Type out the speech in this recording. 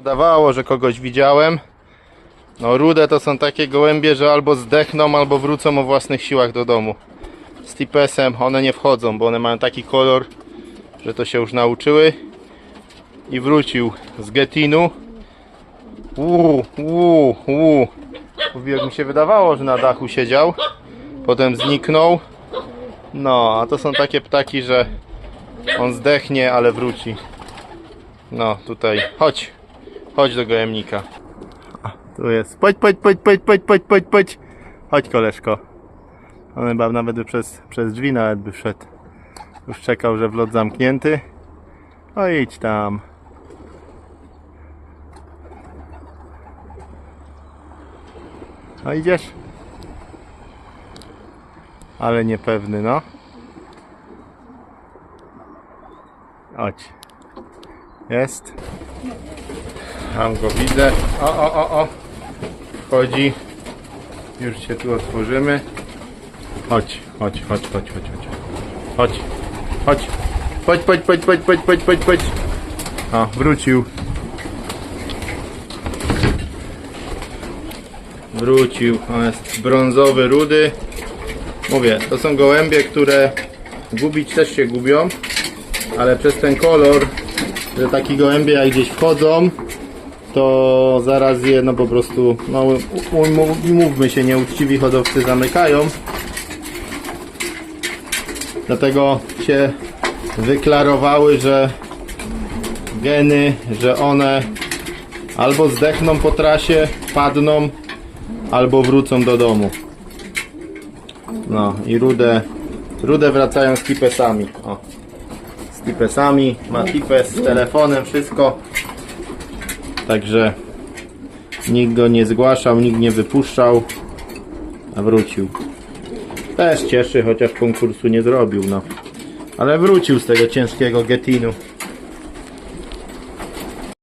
Wydawało, że kogoś widziałem. No rude to są takie gołębie, że albo zdechną, albo wrócą o własnych siłach do domu. Z tipesem one nie wchodzą, bo one mają taki kolor, że to się już nauczyły. I wrócił z Getinu. Uuu, uuu, uuu. Jak mi się wydawało, że na dachu siedział. Potem zniknął. No, a to są takie ptaki, że on zdechnie, ale wróci. No, tutaj. Chodź. Chodź do gołębnika. A, tu jest. Chodź, chodź, chodź, chodź, chodź, chodź, chodź, chodź. Chodź, koleżko. On chyba nawet by przez, przez drzwi nawet by wszedł. Już czekał, że wlot zamknięty. O, idź tam. A idziesz? Ale niepewny, no. Chodź. Jest. Tam go widzę. O, o, o, o. Wchodzi. Już się tu otworzymy. Chodź, chodź, chodź, chodź, chodź, chodź. Chodź. Chodź. Chodź, chodź, chodź, chodź, chodź, chodź, chodź, chodź. O, wrócił. Wrócił. On jest brązowy, rudy. Mówię, to są gołębie, które gubić też się gubią, ale przez ten kolor, że taki gołębie jak gdzieś wchodzą, to zaraz je no po prostu, no mówmy się, nieuczciwi hodowcy zamykają. Dlatego się wyklarowały, że geny, że one albo zdechną po trasie, padną, albo wrócą do domu. No i rude, rude wracają z tipesami. O. Z tipesami, ma tipes z telefonem, wszystko. Także nikt go nie zgłaszał, nikt nie wypuszczał, a wrócił. Też cieszy, chociaż konkursu nie zrobił, no. Ale wrócił z tego ciężkiego getinu.